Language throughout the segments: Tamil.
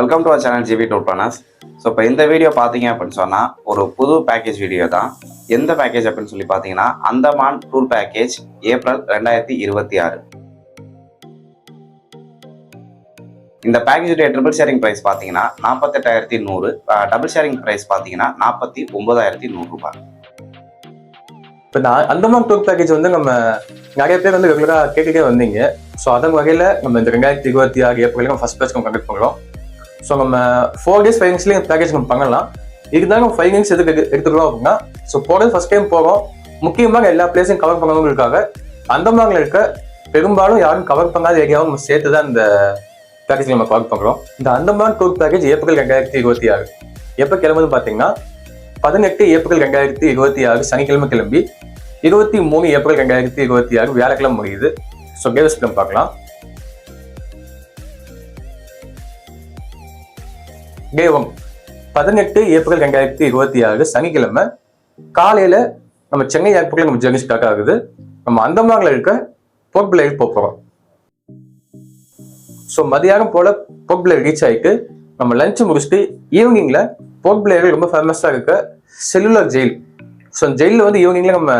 Welcome to our channel GP tour planners so இப்போ இந்த வீடியோ பார்த்தீங்க அப்படின்னு சொன்னால் ஒரு புது பேக்கேஜ் வீடியோ தான். எந்த பேக்கேஜ் அப்படின்னு சொல்லி பார்த்தீங்கன்னா அந்தமான் டூர் பேக்கேஜ் ஏப்ரல் ரெண்டாயிரத்தி இருபத்தி ஆறு. இந்த பேக்கேஜுடைய ட்ரிபிள் ஷேரிங் ப்ரைஸ் பார்த்தீங்கன்னா நாற்பத்தெட்டாயிரத்தி நூறு டபுள் ஷேரிங் ப்ரைஸ் பார்த்தீங்கன்னா நாற்பத்தி ஒன்பதாயிரத்தி நூறுரூபா இப்போ இந்த அந்தமான் டூர் பேக்கேஜ் வந்து நம்ம நிறைய பேர் வந்து ரெகுலராக கேட்டுகிட்டே வந்தீங்க. ஸோ அதன் வகையில் நம்ம இந்த ரெண்டாயிரத்தி இருபத்தி ஆறு ஏப்ரலுக்கு ஃபஸ்ட் ஃபர்ஸ்ட் நம்ம கண்டக்ட் பண்ணுறோம் ஸோ நம்ம ஃபோர் டேஸ் ஃபைவ் டேஸ்லேயும் பேக்கேஜ் நம்ம பண்ணலாம். இருந்தாலும் நம்ம ஃபைவ் டேஸ் எதுக்கு எடுத்துக்கிறோம் அப்படின்னா ஸோ போகிறது ஃபர்ஸ்ட் டைம் போகிறோம் முக்கியமாக எல்லா பிளேஸையும் கவர் பண்ணவங்களுக்காக அந்தமான்ல இருக்க பெரும்பாலும் யாரும் கவர் பண்ணாத ஏரியாவும் நம்ம சேர்த்து தான் இந்த பேக்கேஜ் நம்ம கவர் பண்ணுறோம் இந்த அந்தமான் டூர் பேக்கேஜ் ஏப்ரல் ரெண்டாயிரத்தி இருபத்தி ஆறு. எப்போ கிளம்புது பார்த்தீங்கன்னா பதினெட்டு ஏப்ரல் ரெண்டாயிரத்தி இருபத்தி ஆறு சனிக்கிழமை கிளம்பி இருபத்தி மூணு ஏப்ரல் ரெண்டாயிரத்தி இருபத்தி ஆறு வியாழக்கிழமை முடியுது. ஸோ கேவஸ் பார்க்கலாம். தேவம் பதினெட்டு ஏப்ரல் ரெண்டாயிரத்தி இருபத்தி ஆறு சனிக்கிழமை காலையில நம்ம சென்னை ஏர்போர்ட்ல நம்ம ஜெர்னி ஸ்டார்ட் ஆகுது. நம்ம அந்தமான்ல இருக்க போர்ட் பிளேயர் போக போகிறோம் ஸோ மதியானம் போல போர்ட் பிளேயர் ரீச் ஆயிட்டு நம்ம லஞ்ச் முடிச்சுட்டு ஈவினிங்ல போர்ட் ரொம்ப ஃபேமஸாக இருக்க செல்லுலர் ஜெயில் ஸோ ஜெயிலில் வந்து ஈவினிங்ல நம்ம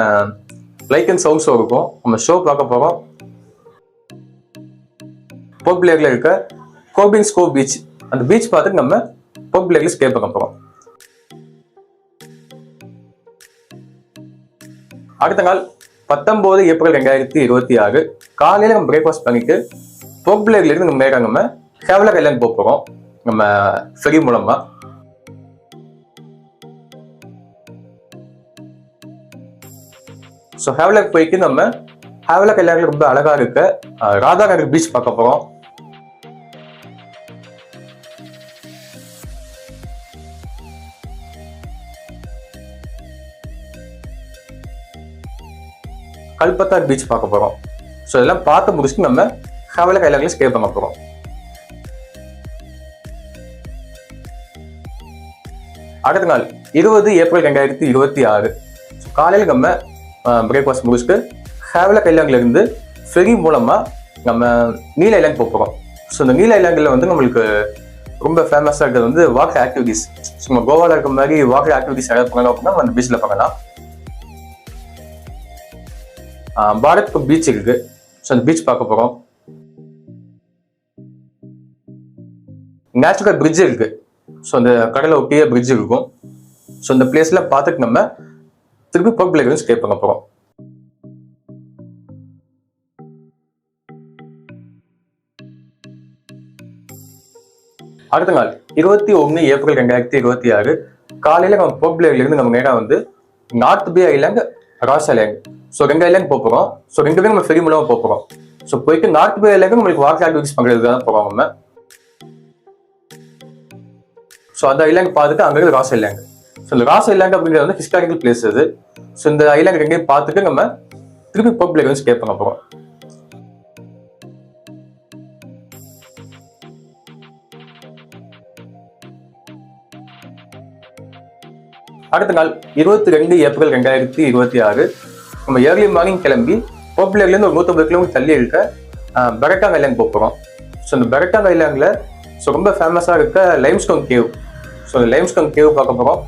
லைக் அண்ட் சவுண்ட் ஷோ இருக்கும். நம்ம ஷோ பார்க்க போகிறோம் போர்ட் இருக்க கோபின் ஸ்கோ பீச் அந்த பீச் பார்த்துட்டு நம்ம இப்போ பிளேயர்ல ஸ்டே பார்க்க போகிறோம் அடுத்த நாள் பத்தொன்பது ஏப்ரல் ரெண்டாயிரத்தி இருபத்தி ஆறு காலையில நம்ம பிரேக்ஃபாஸ்ட் பண்ணிட்டு போர்ட் இருந்து நம்ம நேரம் நம்ம ஹெவலர் ஐலாண்ட் போக போகிறோம் நம்ம ஃபெரி மூலமா. ஸோ ஹேவலக் போய்க்கு நம்ம ஹேவலக் ஐலாண்டில் ரொம்ப அழகா இருக்க ராதாநகர் ராதா நகர் பீச் பார்க்க போகிறோம் கல்பத்தார் பீச் பார்க்க போகிறோம் ஸோ இதெல்லாம் பார்த்து முடிச்சுட்டு நம்ம ஹேவலக் ஐலாண்டில் ஸ்டே பண்ண போகிறோம் அடுத்த நாள் இருபது ஏப்ரல் ரெண்டாயிரத்தி இருபத்தி ஆறு. ஸோ காலையில் நம்ம பிரேக்ஃபாஸ்ட் முடிச்சுட்டு ஹேவல ஐலாண்ட்ல இருந்து ஃபெரி மூலமாக நம்ம நீல ஐலாண்ட் போக போகிறோம் ஸோ இந்த நீல ஐலாண்டில் வந்து நம்மளுக்கு ரொம்ப ஃபேமஸாக இருக்கிறது வந்து வாட்டர் ஆக்டிவிட்டீஸ் நம்ம கோவாவில் இருக்க மாதிரி வாட்டர் ஆக்டிவிட்டிஸ் நிறைய பண்ணலாம் அப்படின்னா அந்த பீச்சில் பண்ணலாம். பாரத் பீச் இருக்கு ஸோ அந்த பீச் பார்க்க போகிறோம் நேச்சுரல் பிரிட்ஜ் இருக்கு ஸோ அந்த கடலை ஒட்டிய பிரிட்ஜ் இருக்கும். ஸோ அந்த பிளேஸ்ல பார்த்துட்டு நம்ம திருப்பி பர்பிள் பிளேயர் ஸ்டே பண்ண போகிறோம் அடுத்த நாள் இருபத்தி ஒன்று ஏப்ரல் ரெண்டாயிரத்தி இருபத்தி ஆறு காலையில நம்ம போர்ட் இருந்து நம்ம நேரா வந்து north bay island Ross island so ரெண்டு ஐலாண்ட் போக போகிறோம் ஸோ ரெண்டு பேரும் நம்ம ஃபெரி மூலமாக போக போகிறோம் ஸோ போயிட்டு நார்த் பே ஐலாண்ட் நம்மளுக்கு வாட்டர் ஆக்டிவிட்டிஸ் பண்ணுறது தான் போகிறோம் நம்ம. ஸோ அந்த ஐலாண்ட் பார்த்துட்டு அங்கே இருக்கு ராஸ் ஐலாண்ட் ஸோ இந்த ராஸ் ஐலாண்ட் அப்படிங்கிறது வந்து ஹிஸ்டாரிக்கல் பிளேஸ் அது. ஸோ இந்த ஐலாண்ட் ரெண்டையும் பார்த்துட்டு நம்ம திருப்பி பப்ளிக் வந்து ஸ்டே பண்ண போகிறோம் அடுத்த நாள் இருபத்தி ரெண்டு ஏப்ரல் ரெண்டாயிரத்தி இருபத்தி ஆறு நம்ம ஏர்லி மார்னிங் கிளம்பி போர்ட்பிளேர்லேருந்து ஒரு நூற்றம்பது கிலோமீட்டர் தள்ளி இருக்க அஹ், பெரட்டாங் ஐலாண்ட் போகிறோம் ஸோ இந்த பெரட்டாங் ஐலாண்டில் ஸோ ரொம்ப ஃபேமஸாக இருக்க லைம்ஸ்டோன் கேவ் ஸோ இந்த லைம்ஸ்டோன் கேவ் பார்க்க போகிறோம்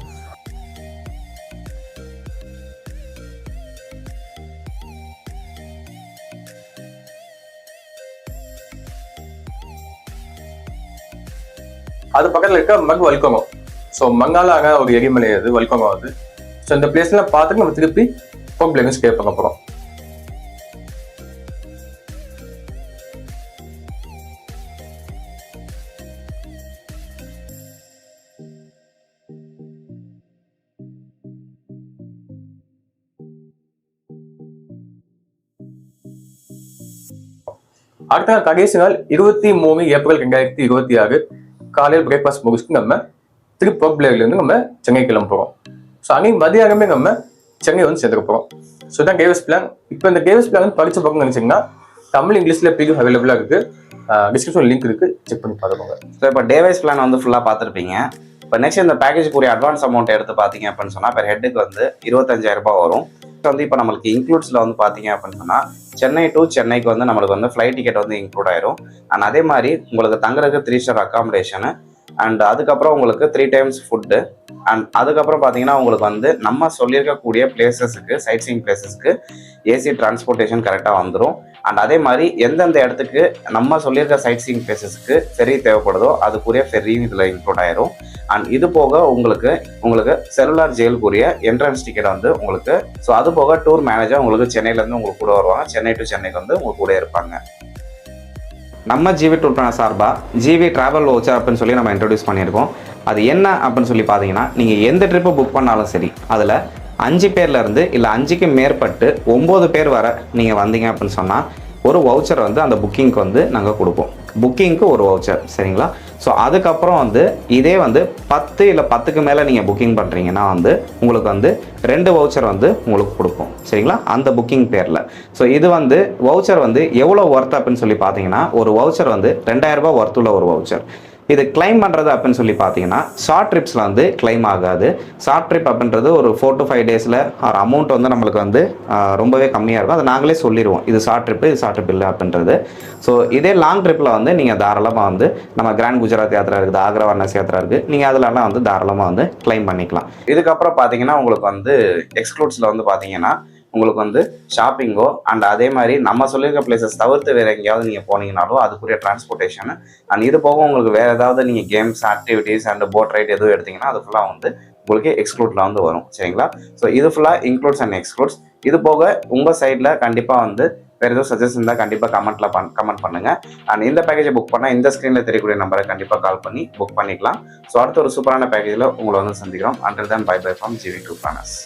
அது பக்கத்தில் இருக்க மக் வல்கோங்கம் ஸோ மங்காலாக ஒரு எரிமலை அது வல்கோங்கம் அது. ஸோ இந்த பிளேஸ்லாம் பார்த்துட்டு நம்ம திருப்பி ஹோம் பிளேஸ் ஸ்டே பண்ண போகிறோம் அடுத்த நாள் கடைசி நாள் இருபத்தி மூணு ஏப்ரல் ரெண்டாயிரத்தி இருபத்தி ஆறு காலையில் பிரேக்ஃபாஸ்ட் முடிச்சுட்டு நம்ம திருப்பி இருந்து நம்ம சென்னை கிளம்புறோம். ஸோ அன்னைக்கு மதியானமே நம்ம சென்னை வந்து சேர்ந்துக்க போகிறோம் ஸோ இதான் கேவஸ் பிளான் இப்போ இந்த கேவஸ் பிளான் வந்து படித்த பக்கம் நினச்சிங்கன்னா தமிழ் இங்கிலீஷில் பிடிஎஃப் அவைலபிளாக இருக்குது டிஸ்கிரிப்ஷன் லிங்க் இருக்குது செக் பண்ணி பார்த்துக்கோங்க. ஸோ இப்போ டேவைஸ் பிளான் வந்து ஃபுல்லாக பார்த்துருப்பீங்க. இப்போ நெக்ஸ்ட் இந்த பேக்கேஜுக்குரிய அட்வான்ஸ் அமௌண்ட் எடுத்து பார்த்தீங்க அப்படின்னு சொன்னால் இப்போ ஹெட்டுக்கு வந்து இருபத்தஞ்சாயிரம் ரூபாய் வரும். வந்து இப்போ நம்மளுக்கு இன்க்ளூட்ஸில் வந்து பார்த்தீங்க அப்படின்னு சொன்னால் சென்னை டு சென்னைக்கு வந்து நம்மளுக்கு வந்து ஃப்ளைட் டிக்கெட் வந்து இன்க்ளூட் ஆயிரும். அண்ட் அதே மாதிரி உங்களுக்கு தங்குறதுக்கு த்ரீ ஸ்டார் அக்காமடேஷனு அண்ட் அதுக்கப்புறம் உங்களுக்கு த்ரீ டைம்ஸ் ஃபுட்டு அண்ட் அதுக்கப்புறம் பார்த்தீங்கன்னா உங்களுக்கு வந்து நம்ம சொல்லியிருக்கக்கூடிய பிளேசஸுக்கு சைட் சீயிங் பிளேசஸ்க்கு ஏசி டிரான்ஸ்போர்ட்டேஷன் கரெக்டாக வந்துடும் அண்ட் அதே மாதிரி எந்தெந்த இடத்துக்கு நம்ம சொல்லியிருக்க சைட் சீயிங் பிளேசஸ்க்கு ஃபெரி தேவைப்படுதோ அதுக்குரிய ஃபெரியும் இதில் இன்க்ளூட் ஆயிரும். அண்ட் இது போக உங்களுக்கு உங்களுக்கு செல்லுலார் ஜெயிலுக்குரிய என்ட்ரன்ஸ் டிக்கெட் வந்து உங்களுக்கு ஸோ அது போக டூர் மேனேஜர் உங்களுக்கு சென்னையிலேருந்து உங்களுக்கு கூட வருவாங்க. சென்னை டு சென்னைக்கு வந்து உங்களுக்கு கூட இருப்பாங்க. நம்ம ஜிவி டூர் சார்பாக ஜிவி ட்ராவல் வவுச்சர் அப்படின்னு சொல்லி நம்ம இன்ட்ரடியூஸ் பண்ணியிருக்கோம். அது என்ன அப்படின்னு சொல்லி பார்த்தீங்கன்னா நீங்கள் எந்த ட்ரிப்பு புக் பண்ணாலும் சரி அதில் அஞ்சு பேர்லேருந்து இல்லை அஞ்சுக்கு மேற்பட்டு ஒம்பது பேர் வர நீங்கள் வந்தீங்க அப்படின்னு சொன்னால் ஒரு வவுச்சர் வந்து அந்த புக்கிங்க்கு வந்து நாங்கள் கொடுப்போம். புக்கிங்க்கு ஒரு வவுச்சர் சரிங்களா? ஸோ அதுக்கப்புறம் வந்து இதே வந்து பத்து இல்லை பத்துக்கு மேலே நீங்கள் புக்கிங் பண்ணுறீங்கன்னா வந்து உங்களுக்கு வந்து ரெண்டு வவுச்சர் வந்து உங்களுக்கு கொடுப்போம். சரிங்களா? அந்த புக்கிங் பேரில். ஸோ இது வந்து வவுச்சர் வந்து எவ்வளோ ஒர்த் அப்படின்னு சொல்லி பார்த்தீங்கன்னா ஒரு வவுச்சர் வந்து ரெண்டாயிரம் ரூபாய் ஒர்த்துள்ள ஒரு வவுச்சர் இது கிளைம் பண்ணுறது அப்படின்னு சொல்லி பார்த்தீங்கன்னா ஷார்ட் ட்ரிப்ஸில் வந்து கிளைம் ஆகாது. ஷார்ட் ட்ரிப் அப்படின்றது ஒரு ஃபோர் டு ஃபைவ் டேஸில் ஒரு அமௌண்ட் வந்து நம்மளுக்கு வந்து ரொம்பவே கம்மியாக இருக்கும். அதை நாங்களே சொல்லிடுவோம். இது ஷார்ட் ட்ரிப்பு இது ஷார்ட் ட்ரிப் இல்லை அப்படின்றது. ஸோ இதே லாங் ட்ரிப்பில் வந்து நீங்கள் தாராளமாக வந்து நம்ம கிராண்ட் குஜராத் யாத்திரா இருக்குது ஆக்ரா வர்ணஸ் யாத்திரா இருக்குது நீங்கள் அதிலலாம் வந்து தாராளமாக வந்து கிளைம் பண்ணிக்கலாம். இதுக்கப்புறம் பார்த்தீங்கன்னா உங்களுக்கு வந்து எக்ஸ்க்ளூட்ஸில் வந்து பார்த்தீங்கன்னா உங்களுக்கு வந்து ஷாப்பிங்கோ அண்ட் அதே மாதிரி நம்ம சொல்லியிருக்க பிளேசஸ் தவிர்த்து வேறு எங்கேயாவது நீங்கள் போனீங்கனாலும் அதுக்குரிய டிரான்ஸ்போர்ட்டேஷன் அண்ட் இது போக உங்களுக்கு வேறு ஏதாவது நீங்கள் games activities and boat ride எதுவும் எடுத்தீங்கன்னா அது ஃபுல்லாக வந்து உங்களுக்கு எக்ஸ்க்ளூட்டில் வந்து வரும். சரிங்களா? ஸோ இது ஃபுல்லாக இன்க்ளூட்ஸ் அண்ட் எக்ஸ்க்ளூட்ஸ் இது போக உங்கள் சைடில் கண்டிப்பாக வந்து வேறு எதுவும் சஜஷன் இருந்தால் கண்டிப்பாக கமெண்ட்டில் பண் கமெண்ட் பண்ணுங்கள் அண்ட் இந்த பேக்கேஜை புக் பண்ணால் இந்த ஸ்க்ரீனில் தெரியக்கூடிய நம்பரை கண்டிப்பாக கால் பண்ணி புக் பண்ணிக்கலாம். ஸோ அடுத்த ஒரு சூப்பரான பேக்கேஜில் உங்களை வந்து சந்திக்கிறோம். Under than by by form GV to plans